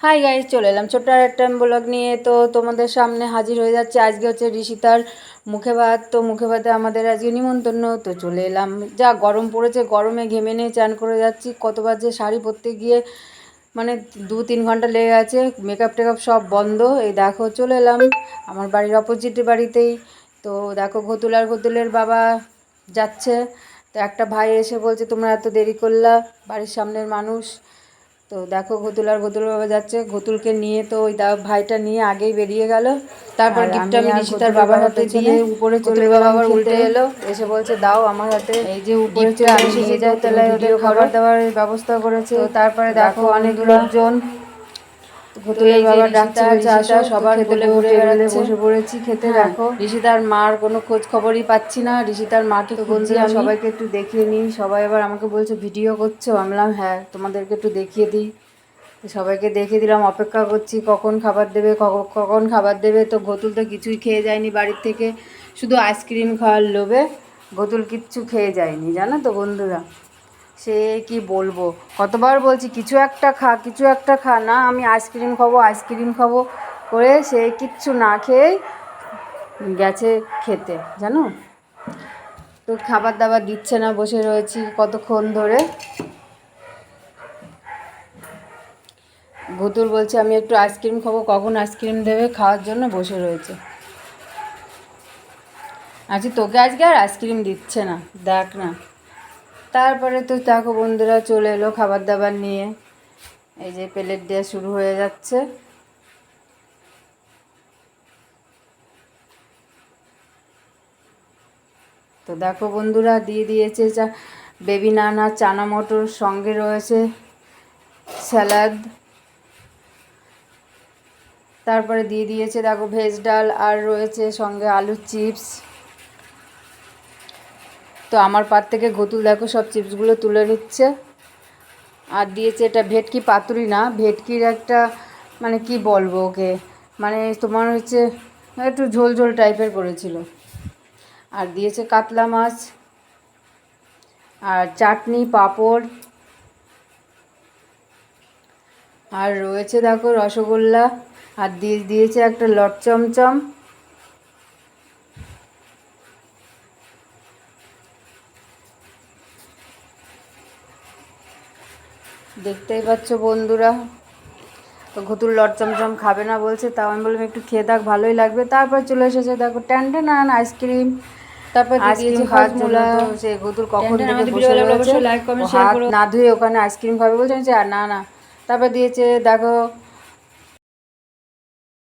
Hi guys চলে এলাম ছোট্ট আর একটা ব্লগ নিয়ে। তো তোমাদের সামনে হাজির হয়ে যাচ্ছে। আজকে হচ্ছে ঋষিতার মুখে ভাত। তো মুখে ভাতে আমাদের আজকে নিমন্ত্রণ। তো চলে এলাম। যা গরম পড়েছে, গরমে ঘেমে নিয়ে চান করে যাচ্ছি। কতবার যে শাড়ি পরতে গিয়ে মানে দু তিন ঘণ্টা লেগে গেছে। মেকআপ টেকআপ সব বন্ধ। এই দেখো, চলে এলাম আমার বাড়ির অপোজিটের বাড়িতেই। তো দেখো, ঘতুল আর ঘতুলের বাবা যাচ্ছে। তো একটা ভাই এসে বলছে, তোমরা এত দেরি করলা, বাড়ির সামনের মানুষ। তো দেখো গোতুল আর গোতুল বাবা যাচ্ছে। গোতুলকে নিয়ে তো ওই দাও ভাইটা নিয়ে আগেই বেরিয়ে গেল। তারপর গিফটটা আমি আমি তার ঋষিতার বাবার হাতে দিয়ে। উপরে চলে বাবা আবার উল্টে এলো এসে বলছে দাও আমার হাতে এই যে উপরে চলে আমি নিয়ে যাই তাহলে খাবার দাবার ব্যবস্থা করেছে। তারপরে দেখো অনেক লোকজন ঘতুলের বাবা বলছে আসো সবার খেতে ঘুরে বেড়াচ্ছে। বসে পড়েছি খেতে হ্যাঁ, দেখো ঋষিতার মার কোনো খোঁজ খবরই পাচ্ছি না। ঋষিতার মাকে বন্ধুরা সবাইকে একটু দেখিয়ে নিই। সবাই এবার আমাকে বলছে ভিডিও করছ? আমি বললাম হ্যাঁ তোমাদেরকে একটু দেখিয়ে দিই। সবাইকে দেখিয়ে দিলাম অপেক্ষা করছি কখন খাবার দেবে কখন খাবার দেবে। তো ঘতুল তো কিছুই খেয়ে যায়নি বাড়ির থেকে। শুধু আইসক্রিম খাওয়ার লোভে ঘতুল কিচ্ছু খেয়ে যায়নি জানো তো বন্ধুরা। সে কি বলব? কতবার বলছি, কিছু একটা খা, কিছু একটা খা। না, আমি আইসক্রিম খাব আইসক্রিম খাব। করে সে কিচ্ছু না খেয়েই গেছে খেতে, জানো? তো খাবার দাবার দিচ্ছে না, বসে রয়েছি কতক্ষণ ধরে। ভুতুর বলছে, আমি একটু আইসক্রিম খাব, কখন আইসক্রিম দেবে? খাওয়ার জন্য বসে রয়েছে। আজকে তোকে আজকে আর আইসক্রিম দিচ্ছে না, দেখ না। তারপরে তো দেখো বন্ধুরা চলে এলো খাবার দাবার নিয়ে। এই যে প্লেট দেওয়া শুরু হয়ে যাচ্ছে। তো দেখো বন্ধুরা, দিয়ে দিয়েছে চা বেবি নানা, চানা মটর, সঙ্গে রয়েছে স্যালাদ তারপরে দিয়ে দিয়েছে দেখো ভেজ ডাল, আর রয়েছে সঙ্গে আলুর চিপস। তো আমার পার থেকে ঘতুল দেখো, সব চিপসগুলো তুলে নিচ্ছে। আর দিয়েছে এটা ভেটকি পাতুরি না, ভেটকির একটা মানে কি বলব ওকে মানে তোমার হচ্ছে একটু ঝোল ঝোল টাইপের করেছিল। আর দিয়েছে কাতলা মাছ, আর চাটনি, পাঁপড়, আর রয়েছে দেখো রসগোল্লা, আর দিয়ে দিয়েছে একটা লট চমচম। দেখতেই পাচ্ছ বন্ধুরা। তো ঘুতুর লট চমচম খাবে না বলছে তাও আমি বললাম একটু খেয়ে থাক ভালোই লাগবে। তারপর চলে এসেছে দেখো ট্যান্টেন না আইসক্রিম। তারপর আইসক্রিম খাওয়ার জন্য সে ঘুতুর কখন থেকে বসে রয়েছে। হাত না ধুয়ে ওখানে আইসক্রিম খাবে বলছে আর না না। তারপর দিয়েছে দেখো